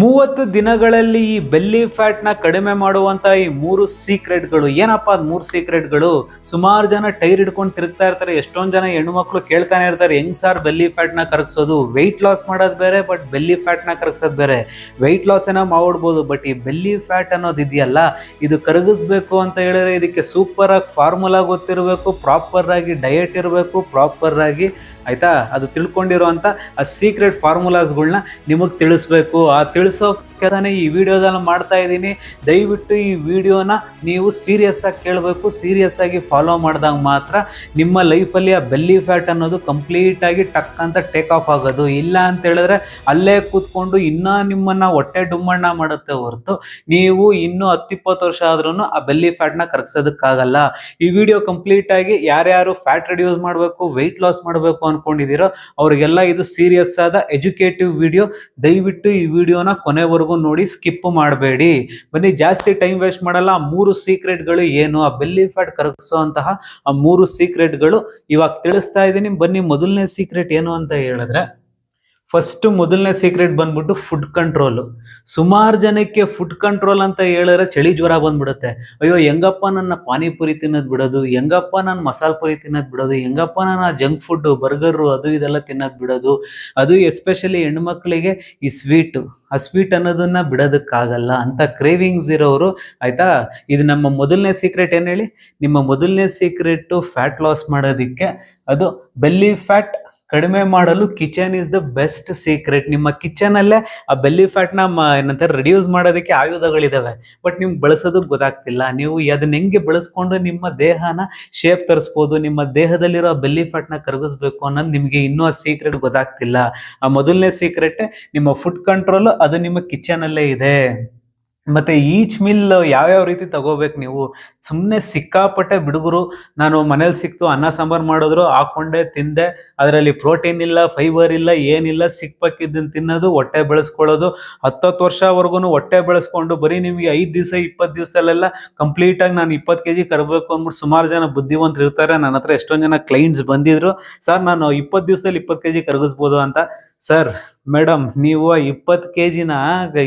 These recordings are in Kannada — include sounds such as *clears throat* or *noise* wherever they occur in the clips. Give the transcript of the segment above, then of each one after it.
ಮೂವತ್ತು ದಿನಗಳಲ್ಲಿ ಈ ಬೆಲ್ಲಿ ಫ್ಯಾಟ್ನ ಕಡಿಮೆ ಮಾಡುವಂತ ಈ ಮೂರು ಸೀಕ್ರೆಟ್ಗಳು ಏನಪ್ಪ ಅದು ಮೂರು ಸೀಕ್ರೆಟ್ಗಳು ಸುಮಾರು ಜನ ಟೈರ್ ಹಿಡ್ಕೊಂಡು ತಿರುಗ್ತಾ ಇರ್ತಾರೆ. ಎಷ್ಟೊಂದ್ ಜನ ಹೆಣ್ಣುಮಕ್ಳು ಕೇಳ್ತಾನೆ ಇರ್ತಾರೆ, ಹೆಂಗ್ ಸಾರ್ ಬೆಲ್ಲಿ ಫ್ಯಾಟ್ನ ಕರಗಿಸೋದು? ವೆಯ್ಟ್ ಲಾಸ್ ಮಾಡೋದು ಬೇರೆ ಬಟ್ ಬೆಲ್ಲಿ ಫ್ಯಾಟ್ನ ಕರಗಿಸೋದು ಬೇರೆ. ವೆಯ್ಟ್ ಲಾಸ್ ಏನೋ ಮಾಡ್ಬೋದು ಬಟ್ ಈ ಬೆಲ್ಲಿ ಫ್ಯಾಟ್ ಅನ್ನೋದು ಇದೆಯಲ್ಲ, ಇದು ಕರಗಿಸ್ಬೇಕು ಅಂತ ಹೇಳಿದ್ರೆ ಇದಕ್ಕೆ ಸೂಪರ್ ಆಗಿ ಫಾರ್ಮುಲಾ ಗೊತ್ತಿರಬೇಕು ಪ್ರಾಪರ್ ಆಗಿ ಡಯಟ್ ಇರಬೇಕು ಪ್ರಾಪರ್ ಆಗಿ ಆಯ್ತಾ? ಅದು ತಿಳ್ಕೊಂಡಿರುವಂತ ಆ ಸೀಕ್ರೆಟ್ ಫಾರ್ಮುಲಾಸ್ಗಳನ್ನ ನಿಮಗೆ ತಿಳಿಸ್ಬೇಕು. ಆ ತಿಳಿಸೋ ಕೆಲಸನೇ ಈ ವಿಡಿಯೋದಲ್ಲಿ ಮಾಡ್ತಾ ಇದ್ದೀನಿ. ದಯವಿಟ್ಟು ಈ ವಿಡಿಯೋನ ನೀವು ಸೀರಿಯಸ್ ಆಗಿ ಕೇಳಬೇಕು ಸೀರಿಯಸ್ ಆಗಿ ಫಾಲೋ ಮಾಡಿದಾಗ ಮಾತ್ರ ನಿಮ್ಮ ಲೈಫಲ್ಲಿ ಆ ಬೆಲ್ಲಿ ಫ್ಯಾಟ್ ಅನ್ನೋದು ಕಂಪ್ಲೀಟ್ ಆಗಿ ಟಕ್ ಅಂತ ಟೇಕ್ ಆಫ್ ಆಗೋದು. ಇಲ್ಲ ಅಂತ ಹೇಳಿದ್ರೆ ಅಲ್ಲೇ ಕೂತ್ಕೊಂಡು ಇನ್ನೂ ನಿಮ್ಮನ್ನ ಹೊಟ್ಟೆ ಡುಮ್ಮಣ್ಣ ಮಾಡುತ್ತೆ ಹೊರತು ನೀವು ಇನ್ನೂ ಹತ್ತಿಪ್ಪತ್ತು ವರ್ಷ ಆದ್ರೂ ಆ ಬೆಲ್ಲಿ ಫ್ಯಾಟ್ನ ಕರಗಿಸೋದಕ್ಕಾಗಲ್ಲ. ಈ ವಿಡಿಯೋ ಕಂಪ್ಲೀಟ್ ಆಗಿ ಯಾರ್ಯಾರು ಫ್ಯಾಟ್ ರಿಡ್ಯೂಸ್ ಮಾಡಬೇಕು ವೆಯ್ಟ್ ಲಾಸ್ ಮಾಡಬೇಕು ಅನ್ಕೊಂಡಿದ್ದೀರೋ ಅವರಿಗೆಲ್ಲ ಇದು ಸೀರಿಯಸ್ ಆದ ಎಜುಕೇಟಿವ್ ವಿಡಿಯೋ ದಯವಿಟ್ಟು ಈ ವಿಡಿಯೋನ ಕೊನೆವರೆಗೂ ನೋಡಿ ಸ್ಕಿಪ್ ಮಾಡಬೇಡಿ. ಬನ್ನಿ, ಜಾಸ್ತಿ ಟೈಮ್ ವೇಸ್ಟ್ ಮಾಡಲ್ಲ. ಮೂರು ಸೀಕ್ರೆಟ್ಗಳು ಏನು? ಆ ಬೆಲ್ಲಿ ಫ್ಯಾಟ್ ಕರಗಿಸುವಂತಹ ಆ ಮೂರು ಸೀಕ್ರೆಟ್ಗಳು ಇವಾಗ ತಿಳಿಸ್ತಾ ಇದ್ದೀನಿ. ಬನ್ನಿ, ಮೊದಲನೇ ಸೀಕ್ರೆಟ್ ಏನು ಅಂತ ಹೇಳಿದ್ರೆ ಫಸ್ಟ್ ಮೊದಲನೇ ಸೀಕ್ರೆಟ್ ಬಂದ್ಬಿಟ್ಟು ಫುಡ್ ಕಂಟ್ರೋಲ್ ಸುಮಾರು ಜನಕ್ಕೆ ಫುಡ್ ಕಂಟ್ರೋಲ್ ಅಂತ ಹೇಳಿದ್ರೆ ಚಳಿ ಜ್ವರ ಬಂದ್ಬಿಡುತ್ತೆ. ಅಯ್ಯೋ, ಹೆಂಗಪ್ಪ ನನ್ನ ಪಾನಿಪುರಿ ತಿನ್ನೋದು ಬಿಡೋದು? ಹೆಂಗಪ್ಪ ನಾನು ಮಸಾಲ ಪುರಿ ತಿನ್ನೋದು ಬಿಡೋದು? ಹೆಂಗಪ್ಪ ನಾನು ಜಂಕ್ ಫುಡ್ ಬರ್ಗರು ಅದು ಇದೆಲ್ಲ ತಿನ್ನೋದು ಬಿಡೋದು? ಅದು ಎಸ್ಪೆಷಲಿ ಹೆಣ್ಮಕ್ಳಿಗೆ ಈ ಸ್ವೀಟು ಆ ಸ್ವೀಟ್ ಅನ್ನೋದನ್ನ ಬಿಡೋದಕ್ಕಾಗಲ್ಲ ಅಂತ ಕ್ರೇವಿಂಗ್ಸ್ ಇರೋರು ಆಯ್ತಾ? ಇದು ನಮ್ಮ ಮೊದಲನೇ ಸೀಕ್ರೆಟ್ ಏನು ಹೇಳಿ? ನಿಮ್ಮ ಮೊದಲನೇ ಸೀಕ್ರೆಟ್ ಫ್ಯಾಟ್ ಲಾಸ್ ಮಾಡೋದಕ್ಕೆ ಅದು ಬೆಲ್ಲಿ ಫ್ಯಾಟ್ ಕಡಿಮೆ ಮಾಡಲು kitchen is the best secret ನಿಮ್ಮ ಕಿಚನ್ ಅಲ್ಲೇ ಆ ಬೆಲ್ಲಿ ಫ್ಯಾಟ್ನ ಏನಂತಾರೆ ರಿಡ್ಯೂಸ್ ಮಾಡೋದಕ್ಕೆ ಆಯುಧಗಳಿದಾವೆ. ಬಟ್ ನಿಮ್ಗೆ ಬಳಸೋದಕ್ಕೆ ಗೊತ್ತಾಗ್ತಿಲ್ಲ. ನೀವು ಅದನ್ನ ಹೆಂಗೆ ಬಳಸ್ಕೊಂಡು ನಿಮ್ಮ ದೇಹನ ಶೇಪ್ ತರಿಸ್ಬೋದು, ನಿಮ್ಮ ದೇಹದಲ್ಲಿರೋ ಬೆಲ್ಲಿ ಫ್ಯಾಟ್ನ ಕರಗಿಸ್ಬೇಕು ಅನ್ನೋದು ನಿಮಗೆ ಇನ್ನೂ ಆ ಸೀಕ್ರೆಟ್ ಗೊತ್ತಾಗ್ತಿಲ್ಲ. ಆ ಮೊದಲನೇ ಸೀಕ್ರೆಟ್ ನಿಮ್ಮ ಫುಡ್ ಕಂಟ್ರೋಲ್ ಅದು ನಿಮ್ಮ ಕಿಚನ್ ಅಲ್ಲೇ ಇದೆ. ಮತ್ತೆ ಈಚ್ ಮಿಲ್ ಯಾವ್ಯಾವ ರೀತಿ ತಗೋಬೇಕು ನೀವು? ಸುಮ್ಮನೆ ಸಿಕ್ಕಾಪಟ್ಟೆ ಬಿಡುಗರು. ನಾನು ಮನೇಲಿ ಸಿಕ್ತು, ಅನ್ನ ಸಾಂಬಾರು ಮಾಡಿದ್ರು, ಹಾಕೊಂಡೆ, ತಿಂದೆ. ಅದರಲ್ಲಿ ಪ್ರೋಟೀನ್ ಇಲ್ಲ, ಫೈಬರ್ ಇಲ್ಲ, ಏನಿಲ್ಲ ಸಿಕ್ಪಕ್ಕಿದ್ದನ್ನು ತಿನ್ನೋದು, ಹೊಟ್ಟೆ ಬೆಳೆಸ್ಕೊಳ್ಳೋದು. ಹತ್ತತ್ತು ವರ್ಷವರೆಗೂ ಹೊಟ್ಟೆ ಬೆಳೆಸ್ಕೊಂಡು ಬರೀ ನಿಮಗೆ ಐದು ದಿವಸ ಇಪ್ಪತ್ತು ದಿವಸದಲ್ಲೆಲ್ಲ ಕಂಪ್ಲೀಟಾಗಿ ನಾನು ಇಪ್ಪತ್ತು ಕೆ ಜಿ ಕರಬೇಕು ಅಂದ್ಬಿಟ್ಟು ಸುಮಾರು ಜನ ಬುದ್ಧಿವಂತರು ಇರ್ತಾರೆ. ನನ್ನ ಹತ್ರ ಎಷ್ಟೊಂದು ಜನ ಕ್ಲೈಂಟ್ಸ್ ಬಂದಿದ್ರು. ಸರ್, ನಾನು ಇಪ್ಪತ್ತು ದಿವಸದಲ್ಲಿ ಇಪ್ಪತ್ತು ಕೆ ಜಿ ಕರಗಿಸ್ಬೋದು ಅಂತ. ಸರ್ ಮೇಡಮ್ ನೀವು ಇಪ್ಪತ್ತು ಕೆ ಜಿನ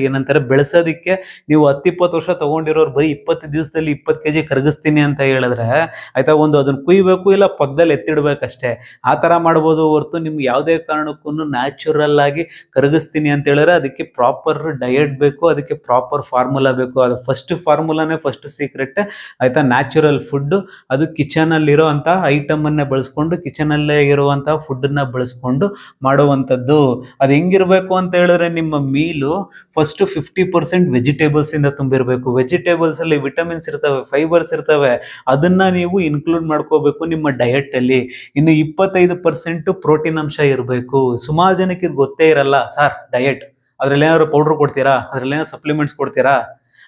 ಏನಂತಾರೆ, ಬೆಳೆಸೋದಕ್ಕೆ ನೀವು ಹತ್ತಿಪ್ಪತ್ತು ವರ್ಷ ತೊಗೊಂಡಿರೋರು ಬರೀ ಇಪ್ಪತ್ತು ದಿವಸದಲ್ಲಿ ಇಪ್ಪತ್ತು ಕೆ ಜಿ ಕರಗಿಸ್ತೀನಿ ಅಂತ ಹೇಳಿದ್ರೆ, ಆಯ್ತಾ, ಒಂದು ಅದನ್ನ ಕುಯ್ಬೇಕು ಇಲ್ಲ ಪಕ್ಕದಲ್ಲಿ ಎತ್ತಿಡ್ಬೇಕಷ್ಟೇ. ಆ ಥರ ಮಾಡ್ಬೋದು ಹೊರತು ನಿಮ್ಗೆ ಯಾವುದೇ ಕಾರಣಕ್ಕೂ ನ್ಯಾಚುರಲ್ ಆಗಿ ಕರಗಿಸ್ತೀನಿ ಅಂತ ಹೇಳಿದ್ರೆ ಅದಕ್ಕೆ ಪ್ರಾಪರ್ ಡಯಟ್ ಬೇಕು, ಅದಕ್ಕೆ ಪ್ರಾಪರ್ ಫಾರ್ಮುಲಾ ಬೇಕು. ಅದು ಫಸ್ಟ್ ಫಾರ್ಮುಲಾನೇ ಫಸ್ಟ್ ಸೀಕ್ರೆಟ್ ಆಯ್ತಾ ನ್ಯಾಚುರಲ್ ಫುಡ್ ಅದು ಕಿಚನಲ್ಲಿರೋ ಅಂಥ ಐಟಮನ್ನೇ ಬಳಸ್ಕೊಂಡು ಕಿಚನಲ್ಲೇ ಇರುವಂಥ ಫುಡ್ಡನ್ನ ಬಳಸ್ಕೊಂಡು ಮಾಡುವಂಥದ್ದು. ಅದು ಹೆಂಗಿರ್ಬೇಕು ಅಂತ ಹೇಳಿದ್ರೆ ನಿಮ್ಮ meal first fifty percent vegetables ಇಂದ ತುಂಬಿರಬೇಕು. ವೆಜಿಟೇಬಲ್ಸ್ ಅಲ್ಲಿ ವಿಟಮಿನ್ಸ್ ಇರ್ತವೆ ಫೈಬರ್ಸ್ ಇರ್ತವೆ. ಅದನ್ನ ನೀವು ಇನ್ಕ್ಲೂಡ್ ಮಾಡ್ಕೋಬೇಕು ನಿಮ್ಮ ಡಯಟ್ ಅಲ್ಲಿ. ಇನ್ನು ಇಪ್ಪತ್ತೈದು ಪರ್ಸೆಂಟ್ ಪ್ರೋಟೀನ್ ಅಂಶ ಇರಬೇಕು. ಸುಮಾರು ಜನಕ್ಕೆ ಇದು ಗೊತ್ತೇ ಇರಲ್ಲ, ಸರ್ ಡಯಟ್ ಅದ್ರಲ್ಲಿ ಏನಾದ್ರು ಪೌಡರ್ ಕೊಡ್ತೀರಾ? ಅದ್ರಲ್ಲಿ ಏನಾದ್ರು ಸಪ್ಲಿಮೆಂಟ್ಸ್ ಕೊಡ್ತೀರಾ?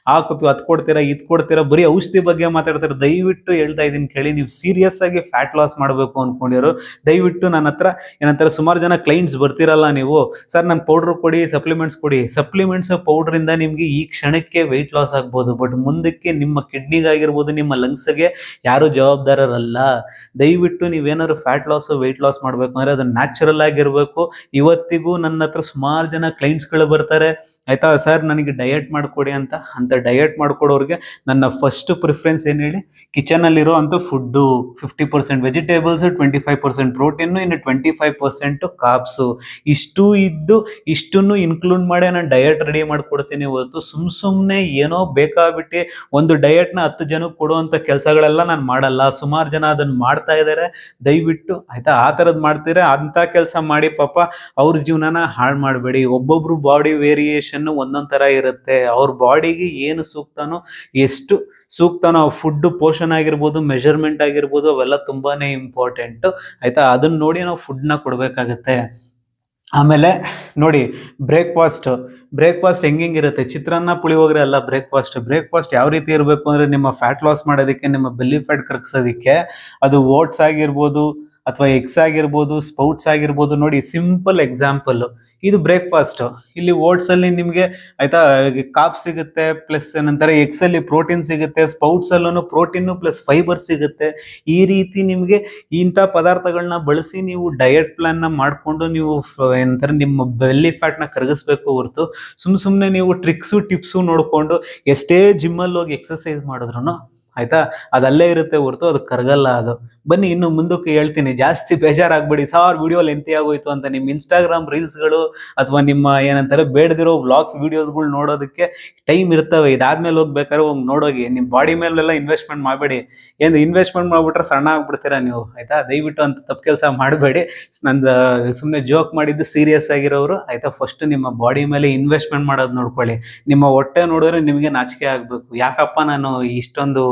ಆ ಕೂತು ಅದು ಕೊಡ್ತೀರಾ, ಇದು ಕೊಡ್ತೀರಾ, ಬರೀ ಔಷಧಿ ಬಗ್ಗೆ ಮಾತಾಡ್ತಾರೆ. ದಯವಿಟ್ಟು ಹೇಳ್ತಾ ಇದೀನಿ ಕೇಳಿ, ನೀವು ಸೀರಿಯಸ್ ಆಗಿ ಫ್ಯಾಟ್ ಲಾಸ್ ಮಾಡಬೇಕು ಅನ್ಕೊಂಡಿರೋ, ದಯವಿಟ್ಟು ನನ್ನ ಹತ್ರ ಏನಂತಾರೆ ಸುಮಾರು ಜನ ಕ್ಲೈಂಟ್ಸ್ ಬರ್ತಿರಲ್ಲ ನೀವು. ಸರ್ ನಾನು ಪೌಡ್ರ್ ಕೊಡಿ ಸಪ್ಲಿಮೆಂಟ್ಸ್ ಕೊಡಿ. ಸಪ್ಲಿಮೆಂಟ್ಸ್ ಪೌಡ್ರಿಂದ ನಿಮಗೆ ಈ ಕ್ಷಣಕ್ಕೆ ವೆಯ್ಟ್ ಲಾಸ್ ಆಗ್ಬೋದು. ಬಟ್ ಮುಂದಕ್ಕೆ ನಿಮ್ಮ ಕಿಡ್ನಿಗಾಗಿರ್ಬೋದು ನಿಮ್ಮ ಲಂಗ್ಸ್ಗೆ ಯಾರು ಜವಾಬ್ದಾರರಲ್ಲ. ದಯವಿಟ್ಟು ನೀವೇನಾದ್ರು ಫ್ಯಾಟ್ ಲಾಸ್ ವೆಯ್ಟ್ ಲಾಸ್ ಮಾಡಬೇಕು ಅಂದ್ರೆ ಅದು ನ್ಯಾಚುರಲ್ ಆಗಿರಬೇಕು. ಇವತ್ತಿಗೂ ನನ್ನ ಹತ್ರ ಸುಮಾರು ಜನ ಕ್ಲೈಂಟ್ಸ್ಗಳು ಬರ್ತಾರೆ. ಆಯ್ತಾ? ಸರ್ ನನಗೆ ಡಯಟ್ ಮಾಡಿಕೊಡಿ ಅಂತ ಅಂತ ಡಯಟ್ ಮಾಡ್ಕೊಡೋರಿಗೆ ನನ್ನ ಫಸ್ಟ್ ಪ್ರಿಫರೆನ್ಸ್ ಏನು ಹೇಳಿ ಕಿಚನಲ್ಲಿರೋ ಅಂಥ food fifty percent vegetables twenty five percent protein ಇನ್ನು ಟ್ವೆಂಟಿ ಫೈವ್ ಪರ್ಸೆಂಟು ಕಾಪ್ಸು ಇಷ್ಟು ಇದ್ದು, ಇಷ್ಟನ್ನು ಇನ್ಕ್ಲೂಡ್ ಮಾಡಿ ನಾನು ಡಯಟ್ ರೆಡಿ ಮಾಡ್ಕೊಡ್ತೀನಿ ಹೊರತು ಸುಮ್ ಸುಮ್ಮನೆ ಏನೋ ಬೇಕಾಗ್ಬಿಟ್ಟು ಒಂದು ಡಯಟ್ನ ಹತ್ತು ಜನಕ್ಕೆ ಕೊಡುವಂಥ ಕೆಲಸಗಳೆಲ್ಲ ನಾನು ಮಾಡಲ್ಲ. ಸುಮಾರು ಜನ ಅದನ್ನು ಮಾಡ್ತಾ ಇದ್ದಾರೆ ದಯವಿಟ್ಟು ಆಯ್ತಾ, ಆ ಥರದ್ದು ಮಾಡ್ತೀರಾ? ಅಂಥ ಕೆಲಸ ಮಾಡಿ ಪಾಪ ಅವ್ರ ಜೀವನನ ಹಾಳು ಮಾಡಬೇಡಿ. ಒಬ್ಬೊಬ್ರು ಬಾಡಿ ವೇರಿಯೇಷನ್ ಒಂದೊಂದು ಥರ ಇರುತ್ತೆ. ಅವ್ರ ಬಾಡಿಗೆ ಏನು ಸೂಕ್ತನೋ, ಎಷ್ಟು ಸೂಕ್ತನೋ ಫುಡ್ ಪೋಷನ್ ಆಗಿರ್ಬೋದು ಮೆಜರ್ಮೆಂಟ್ ಆಗಿರ್ಬೋದು, ಅವೆಲ್ಲ ತುಂಬಾನೇ ಇಂಪಾರ್ಟೆಂಟ್ ಆಯ್ತಾ? ಅದನ್ನ ನೋಡಿ ನಾವು ಫುಡ್ನ ಕೊಡಬೇಕಾಗತ್ತೆ. ಆಮೇಲೆ ನೋಡಿ ಬ್ರೇಕ್ಫಾಸ್ಟ್ ಬ್ರೇಕ್ಫಾಸ್ಟ್ ಹೆಂಗಿರುತ್ತೆ ಚಿತ್ರಾನ್ನ ಪುಳಿಯೋಗರೆ ಅಲ್ಲ ಬ್ರೇಕ್ಫಾಸ್ಟ್ ಬ್ರೇಕ್ಫಾಸ್ಟ್ ಯಾವ ರೀತಿ ಇರಬೇಕು ಅಂದ್ರೆ ನಿಮ್ಮ ಫ್ಯಾಟ್ ಲಾಸ್ ಮಾಡೋದಕ್ಕೆ, ನಿಮ್ಮ ಬೆಲ್ಲಿ ಫ್ಯಾಟ್ ಕರಗಿಸೋದಕ್ಕೆ, ಅದು ಓಟ್ಸ್ ಆಗಿರ್ಬೋದು ಅಥವಾ ಎಗ್ಸ್ ಆಗಿರ್ಬೋದು ಸ್ಪೌಟ್ಸ್ ಆಗಿರ್ಬೋದು, ನೋಡಿ ಸಿಂಪಲ್ ಎಕ್ಸಾಂಪಲ್ ಇದು ಬ್ರೇಕ್ಫಾಸ್ಟ್ ಇಲ್ಲಿ ಓಟ್ಸ್ ಅಲ್ಲಿ ನಿಮಗೆ ಆಯ್ತಾ ಕಾಪ್ ಸಿಗುತ್ತೆ ಪ್ಲಸ್ ಏನಂತಾರೆ ಎಗ್ಸ್ ಅಲ್ಲಿ ಪ್ರೋಟೀನ್ ಸಿಗುತ್ತೆ ಸ್ಪೌಟ್ಸ್ ಅಲ್ಲೂ ಪ್ರೋಟೀನ್ ಪ್ಲಸ್ ಫೈಬರ್ ಸಿಗುತ್ತೆ. ಈ ರೀತಿ ನಿಮಗೆ ಇಂಥ ಪದಾರ್ಥಗಳನ್ನ ಬಳಸಿ ನೀವು ಡಯಟ್ ಪ್ಲಾನ್ನ ಮಾಡ್ಕೊಂಡು ನೀವು ಏನಂತಾರೆ, ನಿಮ್ಮ ಬೆಲ್ಲಿ ಫ್ಯಾಟ್ನ ಕರಗಿಸ್ಬೇಕು ಹೊರತು ಸುಮ್ ಸುಮ್ನೆ ನೀವು ಟ್ರಿಕ್ಸು ಟಿಪ್ಸು ನೋಡಿಕೊಂಡು ಎಷ್ಟೇ ಜಿಮ್ಮಲ್ಲಿ ಹೋಗಿ ಎಕ್ಸಸೈಸ್ ಮಾಡಿದ್ರು ಆಯ್ತಾ, ಅದಲ್ಲೇ ಇರುತ್ತೆ ಹೊರತು ಅದು ಕರಗಲ್ಲ ಅದು. ಬನ್ನಿ, ಇನ್ನು ಮುಂದಕ್ಕೆ ಹೇಳ್ತೀನಿ. ಜಾಸ್ತಿ ಬೇಜಾರಾಗ್ಬೇಡಿ. ಸಾರ್ ವಿಡಿಯೋ ಲೆಂತಿ ಆಗೋಯ್ತು ಅಂತ ನಿಮ್ಮ ಇನ್ಸ್ಟಾಗ್ರಾಮ್ ರೀಲ್ಸ್ಗಳು ಅಥವಾ ನಿಮ್ಮ ಏನಂತಾರೆ, ಬೇಡದಿರೋ ವ್ಲಾಗ್ಸ್ ವಿಡಿಯೋಸ್ಗಳು ನೋಡೋದಕ್ಕೆ ಟೈಮ್ ಇರ್ತವೆ. ಇದಾದ್ಮೇಲೆ ಹೋಗ್ಬೇಕಾದ್ರೆ ಹೋಗಿ ನೋಡೋಗಿ. ನಿಮ್ಮ ಬಾಡಿ ಮೇಲೆಲ್ಲ ಇನ್ವೆಸ್ಟ್ಮೆಂಟ್ ಮಾಡಬೇಡಿ. ಏನು ಇನ್ವೆಸ್ಟ್ಮೆಂಟ್ ಮಾಡ್ಬಿಟ್ರೆ ಸಣ್ಣ ಆಗ್ಬಿಡ್ತೀರಾ ನೀವು? ಆಯ್ತಾ? ದಯವಿಟ್ಟು ಅಂತ ತಪ್ಪು ಕೆಲಸ ಮಾಡಬೇಡಿ. ನಂದು ಸುಮ್ಮನೆ ಜೋಕ್ ಮಾಡಿದ್ದು ಸೀರಿಯಸ್ ಆಗಿರೋರು ಆಯ್ತಾ? ಫಸ್ಟ್ ನಿಮ್ಮ ಬಾಡಿ ಮೇಲೆ ಇನ್ವೆಸ್ಟ್ಮೆಂಟ್ ಮಾಡೋದು ನೋಡ್ಕೊಳ್ಳಿ. ನಿಮ್ಮ ಹೊಟ್ಟೆ ನೋಡಿದ್ರೆ ನಿಮಗೆ ನಾಚಿಕೆ ಆಗಬೇಕು. ಯಾಕಪ್ಪ ನಾನು ಇಷ್ಟೊಂದು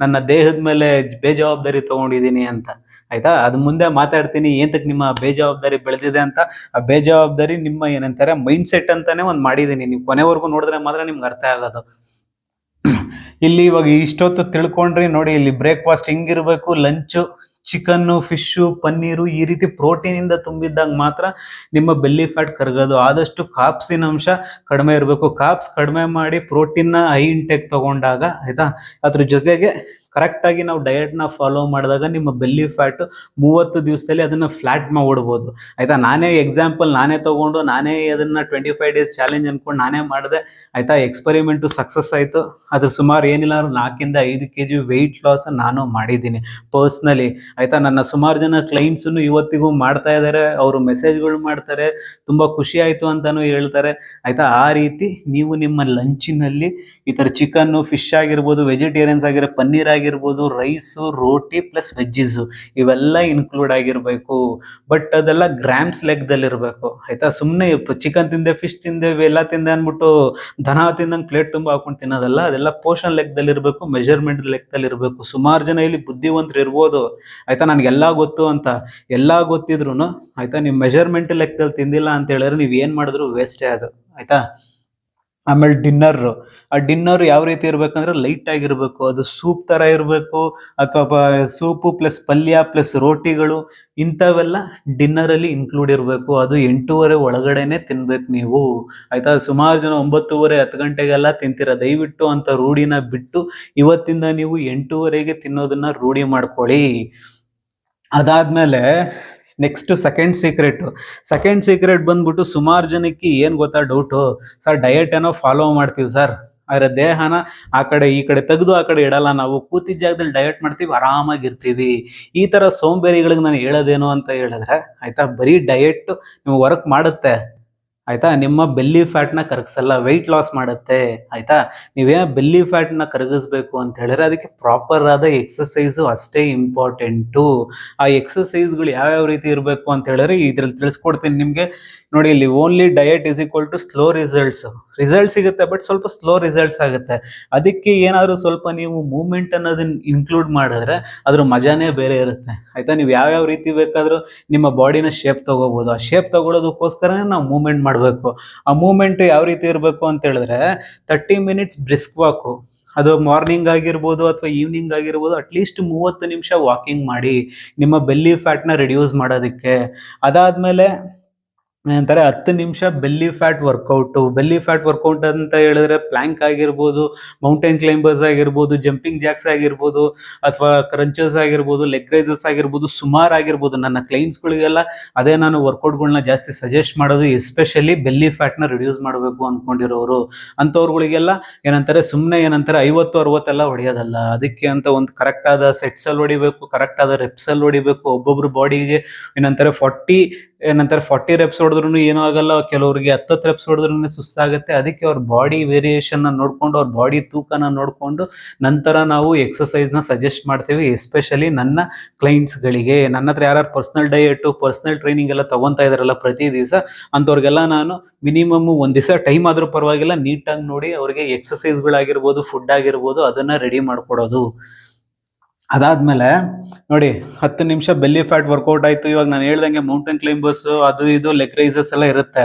ನನ್ನ ದೇಹದ ಮೇಲೆ ಬೇಜವಾಬ್ದಾರಿ ತಗೊಂಡಿದ್ದೀನಿ? ಅಂತ. ಆಯ್ತಾ? ಅದು ಮುಂದೆ ಮಾತಾಡ್ತೀನಿ ಏಂತಕ್ಕೆ ನಿಮ್ಮ ಬೇಜವಾಬ್ದಾರಿ ಬೆಳೆದಿದೆ ಅಂತ. ಆ ಬೇಜವಾಬ್ದಾರಿ ನಿಮ್ಮ ಏನಂತಾರೆ ಮೈಂಡ್ ಸೆಟ್ ಅಂತಾನೆ ಒಂದು ಮಾಡಿದ್ದೀನಿ ನೀವು ಕೊನೆವರೆಗೂ ನೋಡಿದ್ರೆ ಮಾತ್ರ ನಿಮ್ಗೆ ಅರ್ಥ ಆಗೋದು. ಇಲ್ಲಿ ಇವಾಗ ಇಷ್ಟೊತ್ತು ತಿಳ್ಕೊಂಡ್ರಿ ನೋಡಿ, ಇಲ್ಲಿ ಬ್ರೇಕ್ಫಾಸ್ಟ್ ಹೆಂಗಿರ್ಬೇಕು ಲಂಚು ಚಿಕನ್ನು ಫಿಶ್ಶು ಪನ್ನೀರು ಈ ರೀತಿ ಪ್ರೋಟೀನ್ ಇಂದ ತುಂಬಿದ್ದಾಗ ಮಾತ್ರ ನಿಮ್ಮ ಬೆಲ್ಲಿ ಫ್ಯಾಟ್ ಕರಗೋದು. ಆದಷ್ಟು ಕಾಪ್ಸಿನ ಅಂಶ ಕಡಿಮೆ ಇರಬೇಕು. ಕಾಪ್ಸ್ ಕಡಿಮೆ ಮಾಡಿ ಪ್ರೋಟೀನ್ನ ಹೈ ಇಂಟೇಕ್ ತಗೊಂಡಾಗ, ಆಯ್ತಾ? ಅದ್ರ ಜೊತೆಗೆ ಕರೆಕ್ಟ್ ಆಗಿ ನಾವು ಡಯಟ್ನ ಫಾಲೋ ಮಾಡಿದಾಗ ನಿಮ್ಮ ಬೆಲ್ಲಿ ಫ್ಯಾಟ್ ಮೂವತ್ತು ದಿವಸದಲ್ಲಿ ಅದನ್ನ ಫ್ಲಾಟ್ ಮಾಡಬಹುದು ಆಯ್ತಾ? ನಾನೇ ಎಕ್ಸಾಂಪಲ್ ನಾನೇ ತಗೊಂಡು, ನಾನೇ ಅದನ್ನ ಟ್ವೆಂಟಿ ಫೈವ್ ಡೇಸ್ ಚಾಲೆಂಜ್ ಅನ್ಕೊಂಡು ನಾನೇ ಮಾಡಿದೆ. ಆಯ್ತಾ? ಎಕ್ಸ್ಪೆರಿಮೆಂಟು ಸಕ್ಸಸ್ ಆಯಿತು. ಅದ್ರ ಸುಮಾರು ಏನಿಲ್ಲ ನಾಲ್ಕಿಂದ ಐದು ಕೆ ಜಿ ವೆಯ್ಟ್ ಲಾಸ್ ನಾನು ಮಾಡಿದ್ದೀನಿ ಪರ್ಸ್ನಲಿ ಆಯ್ತಾ? ನನ್ನ ಸುಮಾರು ಜನ ಕ್ಲೈಂಟ್ಸನ್ನು ಇವತ್ತಿಗೂ ಮಾಡ್ತಾ ಇದ್ದಾರೆ ಅವರು ಮೆಸೇಜ್ಗಳು ಮಾಡ್ತಾರೆ. ತುಂಬ ಖುಷಿ ಆಯಿತು ಅಂತಾನು ಹೇಳ್ತಾರೆ. ಆಯ್ತಾ? ಆ ರೀತಿ ನೀವು ನಿಮ್ಮ ಲಂಚಿನಲ್ಲಿ ಈ ಥರ ಚಿಕನ್ನು ಫಿಶ್ ಆಗಿರ್ಬೋದು ವೆಜಿಟೇರಿಯನ್ಸ್ ಆಗಿರೋ ಪನ್ನೀರ್ ಆಗಿರ್ಬೋದು ರೈಸು ರೋಟಿ ಪ್ಲಸ್ ವೆಜ್ಜಿಸು ಇವೆಲ್ಲ ಇನ್ಕ್ಲೂಡ್ ಆಗಿರಬೇಕು. ಬಟ್ ಅದೆಲ್ಲ ಗ್ರಾಮ್ಸ್ ಲೆಕ್ಕದಲ್ಲಿರಬೇಕು. ಆಯ್ತಾ? ಸುಮ್ಮನೆ ಚಿಕನ್ ತಿಂದೆ ಫಿಶ್ ತಿಂದೆ, ಇವೆಲ್ಲ ತಿಂದೆ ಅಂದ್ಬಿಟ್ಟು ದನ ತಿಂದಂಗೆ ಪ್ಲೇಟ್ ತುಂಬ ಹಾಕೊಂಡು ತಿನ್ನೋದಲ್ಲ? ಅದೆಲ್ಲ ಪೋಷನ್ ಲೆಕ್ಕದಲ್ಲಿರಬೇಕು ಮೆಜರ್ಮೆಂಟ್ ಲೆಕ್ಕದಲ್ಲಿರಬೇಕು. ಸುಮಾರು ಜನ ಇಲ್ಲಿ ಬುದ್ಧಿವಂತರು ಇರ್ಬೋದು. ಆಯ್ತಾ? ನನಗೆಲ್ಲ ಗೊತ್ತು ಅಂತ. ಎಲ್ಲ ಗೊತ್ತಿದ್ರು ಆಯ್ತಾ? ನೀವು ಮೆಜರ್ಮೆಂಟ್ ಲೆಕ್ಕದಲ್ಲಿ ತಿಂದಿಲ್ಲ ಅಂತ ಹೇಳಿದ್ರೆ ನೀವು ಏನು ಮಾಡಿದ್ರು? ವೇಸ್ಟೇ ಅದು. ಆಯ್ತಾ? ಆಮೇಲೆ ಡಿನ್ನರ್. ಆ ಡಿನ್ನರ್ ಯಾವ ರೀತಿ ಇರ್ಬೇಕಂದ್ರೆ ಲೈಟ್ ಆಗಿರ್ಬೇಕು ಅದು ಸೂಪ್ ತರ ಇರಬೇಕು. ಅಥವಾ ಸೂಪು ಪ್ಲಸ್ ಪಲ್ಯ ಪ್ಲಸ್ ರೋಟಿಗಳು, ಇಂಥವೆಲ್ಲ ಡಿನ್ನರ್ ಅಲ್ಲಿ ಇನ್ಕ್ಲೂಡ್ ಇರಬೇಕು. ಅದು ಎಂಟೂವರೆ ಒಳಗಡೆನೆ ತಿನ್ಬೇಕು ನೀವು. ಆಯ್ತಾ? ಸುಮಾರು ಜನ ಒಂಬತ್ತೂವರೆ, ಹತ್ತು ಗಂಟೆಗೆಲ್ಲ ತಿಂತೀರ. ದಯವಿಟ್ಟು ಅಂತ ರೂಢಿನ ಬಿಟ್ಟು ಇವತ್ತಿಂದ ನೀವು ಎಂಟೂವರೆಗೆ ತಿನ್ನೋದನ್ನ ರೂಢಿ ಮಾಡ್ಕೊಳ್ಳಿ. ಅದಾದ್ಮೇಲೆ next second secret second secret ಬಂದ್ಬಿಟ್ಟು ಸುಮಾರು ಜನಕ್ಕೆ ಏನ್ ಗೊತ್ತಾ ಡೌಟು ಸರ್ ಡಯಟ್ ಏನೋ ಫಾಲೋ ಮಾಡ್ತೀವಿ ಸರ್ ಆದ್ರೆ ದೇಹನ ಆ ಕಡೆ ಈ ಕಡೆ ತೆಗೆದು ಆ ಕಡೆ ಇಡಲ್ಲ. ನಾವು ಕೂತಿದ್ದ ಜಾಗದಲ್ಲಿ ಡಯಟ್ ಮಾಡ್ತೀವಿ ಆರಾಮಾಗಿರ್ತೀವಿ ಈ ತರ ಸೋಂಬೇರಿಗಳಿಗೆ ನಾನು ಹೇಳೋದೇನು ಅಂತ ಹೇಳಿದ್ರೆ, ಆಯ್ತಾ? ಬರೀ ಡಯಟ್ ನಿಮ್ಗೆ ವರ್ಕ್ ಮಾಡುತ್ತೆ. ಆಯ್ತಾ? ನಿಮ್ಮ ಬೆಲ್ಲಿ ಫ್ಯಾಟ್ನ ಕರಗಿಸಲ್ಲ ವೆಯ್ಟ್ ಲಾಸ್ ಮಾಡುತ್ತೆ, ಆಯ್ತಾ? ನೀವೇ ಬೆಲ್ಲಿ ಫ್ಯಾಟ್ನ ಕರಗಿಸ್ಬೇಕು ಅಂತ ಹೇಳಿದ್ರೆ ಅದಕ್ಕೆ ಪ್ರಾಪರ್ ಆದ ಎಕ್ಸಸೈಸು ಅಷ್ಟೇ ಇಂಪಾರ್ಟೆಂಟು ಆ ಎಕ್ಸಸೈಸ್ಗಳು ಯಾವ್ಯಾವ ರೀತಿ ಇರಬೇಕು ಅಂತ ಹೇಳಿದ್ರೆ ಇದ್ರಲ್ಲಿ ತಿಳಿಸ್ಕೊಡ್ತೀನಿ ನಿಮಗೆ. ನೋಡಿ, ಇಲ್ಲಿ only diet is equal to slow results result ಸಿಗುತ್ತೆ ಬಟ್ ಸ್ವಲ್ಪ ಸ್ಲೋ ರಿಸಲ್ಟ್ಸ್ ಆಗುತ್ತೆ. ಅದಕ್ಕೆ ಏನಾದರೂ ಸ್ವಲ್ಪ ನೀವು ಮೂಮೆಂಟ್ ಅನ್ನೋದನ್ನ ಇನ್ಕ್ಲೂಡ್ ಮಾಡಿದ್ರೆ ಅದ್ರ ಮಜಾನೇ ಬೇರೆ ಇರುತ್ತೆ. ಆಯ್ತಾ? ನೀವು ಯಾವ್ಯಾವ ರೀತಿ ಬೇಕಾದರೂ ನಿಮ್ಮ ಬಾಡಿನ ಶೇಪ್ ತಗೋಬಹುದು ಆ ಶೇಪ್ ತಗೊಳ್ಳೋದಕ್ಕೋಸ್ಕರನೇ ನಾವು ಮೂವ್ಮೆಂಟ್ ಮಾಡಬೇಕು. ಆ ಮೂವ್ಮೆಂಟ್ ಯಾವ ರೀತಿ ಇರಬೇಕು ಅಂತ ಹೇಳಿದ್ರೆ ತರ್ಟಿ ಮಿನಿಟ್ಸ್ ಬ್ರಿಸ್ಕ್ ವಾಕು ಅದು ಮಾರ್ನಿಂಗ್ ಆಗಿರ್ಬೋದು ಅಥವಾ ಈವ್ನಿಂಗ್ ಆಗಿರ್ಬೋದು ಅಟ್ಲೀಸ್ಟ್ ಮೂವತ್ತು ನಿಮಿಷ ವಾಕಿಂಗ್ ಮಾಡಿ ನಿಮ್ಮ ಬೆಲ್ಲಿ ಫ್ಯಾಟ್ನ ರಿಡ್ಯೂಸ್ ಮಾಡೋದಕ್ಕೆ. ಅದಾದ್ಮೇಲೆ ಅಂತಾರೆ ಹತ್ತು ನಿಮಿಷ belly fat workout belly fat workout ಅಂತ ಹೇಳಿದ್ರೆ ಪ್ಲ್ಯಾಂಕ್ ಆಗಿರ್ಬೋದು ಮೌಂಟೇನ್ ಕ್ಲೈಂಬರ್ಸ್ ಆಗಿರ್ಬೋದು ಜಂಪಿಂಗ್ ಜಾಕ್ಸ್ ಆಗಿರ್ಬೋದು, ಅಥವಾ ಕ್ರಂಚಸ್ ಆಗಿರ್ಬೋದು ಲೆಗ್ ರೈಸಸ್ ಆಗಿರ್ಬೋದು, ಸುಮಾರು ಆಗಿರ್ಬೋದು. ನನ್ನ ಕ್ಲೈಂಟ್ಸ್ಗಳಿಗೆಲ್ಲ ಅದೇ ನಾನು ವರ್ಕೌಟ್ಗಳನ್ನ ಜಾಸ್ತಿ ಸಜೆಸ್ಟ್ ಮಾಡೋದು ಎಸ್ಪೆಷಲಿ ಬೆಲ್ಲಿ ಫ್ಯಾಟ್ನ ರಿಡ್ಯೂಸ್ ಮಾಡಬೇಕು ಅಂದ್ಕೊಂಡಿರೋರು ಅಂಥವ್ರುಗಳಿಗೆಲ್ಲ ಏನಂತಾರೆ ಸುಮ್ಮನೆ ಏನಂತಾರೆ ಐವತ್ತು, ಅರವತ್ತೆಲ್ಲ ಹೊಡೆಯೋದಲ್ಲ. ಅದಕ್ಕೆ ಅಂತ ಒಂದು ಕರೆಕ್ಟ್ ಆದ ಸೆಟ್ಸಲ್ಲಿ ಹೊಡಿಬೇಕು ಕರೆಕ್ಟ್ ಆದ ರೆಪ್ಸಲ್ಲಿ ಹೊಡಿಬೇಕು. ಒಬ್ಬೊಬ್ರು ಬಾಡಿಗೆ ಏನಂತಾರೆ ಫಾರ್ಟಿ ಏನಂತಾರೆ ಫಾರ್ಟಿ ರೆಪ್ಸ್ ಹೊಡೆದ್ರು ಏನೂ ಆಗಲ್ಲ, ಕೆಲವರಿಗೆ ಹತ್ತತ್ತು ರೆಪ್ಸ್ ಹೊಡೆದ್ರೂ ಸುಸ್ತಾಗುತ್ತೆ. ಅದಕ್ಕೆ ಅವ್ರ ಬಾಡಿ ವೇರಿಯೇಷನ್ ನೋಡ್ಕೊಂಡು, ಅವ್ರ ಬಾಡಿ ತೂಕನ ನೋಡಿಕೊಂಡು ನಂತರ ನಾವು ಎಕ್ಸಸೈಸ್ನ ಸಜೆಸ್ಟ್ ಮಾಡ್ತೀವಿ. ಎಸ್ಪೆಷಲಿ ನನ್ನ ಕ್ಲೈಂಟ್ಸ್ಗಳಿಗೆ ನನ್ನ ಹತ್ರ ಯಾರು ಪರ್ಸನಲ್ ಡಯಟು ಪರ್ಸನಲ್ ಟ್ರೈನಿಂಗ್ ಎಲ್ಲ ತಗೊಂತಾ ಇದಾರಲ್ಲ ಪ್ರತಿ ದಿವಸ, ಅಂಥವ್ರಿಗೆಲ್ಲ ನಾನು ಮಿನಿಮಮ್ ಒಂದು ದಿವಸ ಟೈಮ್ ಆದ್ರೂ ಪರವಾಗಿಲ್ಲ ನೀಟಾಗಿ ನೋಡಿ ಅವ್ರಿಗೆ ಎಕ್ಸಸೈಸ್ಗಳಾಗಿರ್ಬೋದು ಫುಡ್ ಆಗಿರ್ಬೋದು, ಅದನ್ನ ರೆಡಿ ಮಾಡ್ಕೊಡೋದು. ಅದಾದ್ಮೇಲೆ ನೋಡಿ ಹತ್ತು ನಿಮಿಷ ಬೆಲ್ಲಿ ಫ್ಯಾಟ್ ವರ್ಕೌಟ್ ಆಯ್ತು. ಇವಾಗ ನಾನು ಹೇಳ್ದಂಗೆ ಮೌಂಟೇನ್ ಕ್ಲೈಂಬರ್ಸ್ ಅದು ಇದು ಲೆಗ್ ರೈಸಸ್ ಎಲ್ಲ ಇರುತ್ತೆ.